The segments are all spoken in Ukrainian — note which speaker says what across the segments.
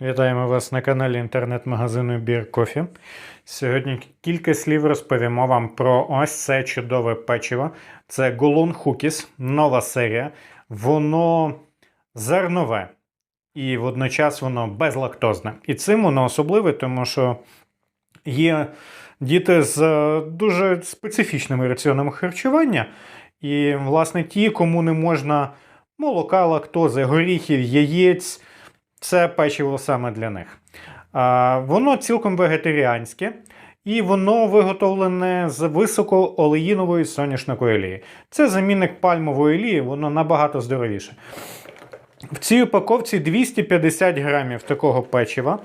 Speaker 1: Вітаємо вас на каналі інтернет-магазину Бір Кофі. Сьогодні кілька слів розповімо вам про ось це чудове печиво. Це Голон Хукіс, нова серія. Воно зернове і водночас воно безлактозне. І цим воно особливе, тому що є діти з е, дуже специфічними раціонами харчування. І, власне, ті, кому не можна молока, лактози, горіхів, яєць. Це печиво саме для них. Воно цілком вегетаріанське, і воно виготовлене з високоолеїнової соняшникової олії. Це замінник пальмової олії, воно набагато здоровіше. В цій упаковці 250 грамів такого печива.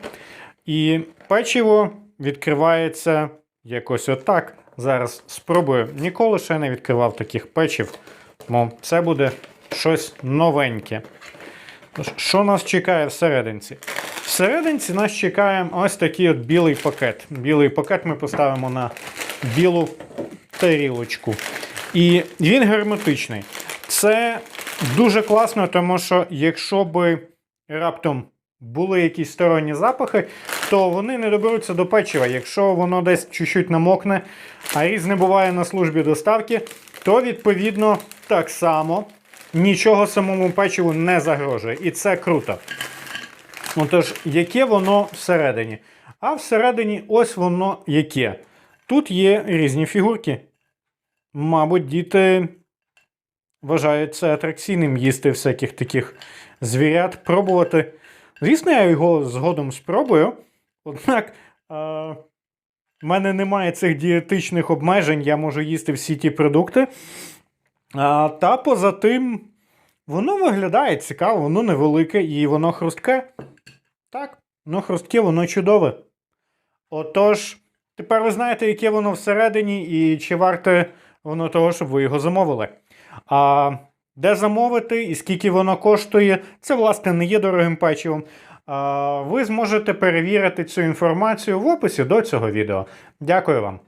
Speaker 1: І печиво відкривається якось отак. Зараз спробую. Ніколи ще не відкривав таких печив. Тому це буде щось новеньке. Що нас чекає всерединці? Всерединці нас чекає ось такий от білий пакет. Білий пакет ми поставимо на білу тарілочку. І він герметичний. Це дуже класно, тому що якщо би раптом були якісь сторонні запахи, то вони не доберуться до печива. Якщо воно десь чуть-чуть намокне, а різне буває на службі доставки, то відповідно так само нічого самому печиву не загрожує. І це круто. Отож, яке воно всередині? А всередині ось воно яке. Тут є різні фігурки. Мабуть, діти вважають це атракційним їсти всяких таких звірят, пробувати. Звісно, я його згодом спробую. Однак. Е- в мене немає цих дієтичних обмежень, я можу їсти всі ті продукти. А, та поза тим, воно виглядає цікаво, воно невелике і воно хрустке. Так, воно хрустке, воно чудове. Отож, тепер ви знаєте, яке воно всередині, і чи варте воно того, щоб ви його замовили. А де замовити і скільки воно коштує, це, власне, не є дорогим печивом. А, ви зможете перевірити цю інформацію в описі до цього відео. Дякую вам.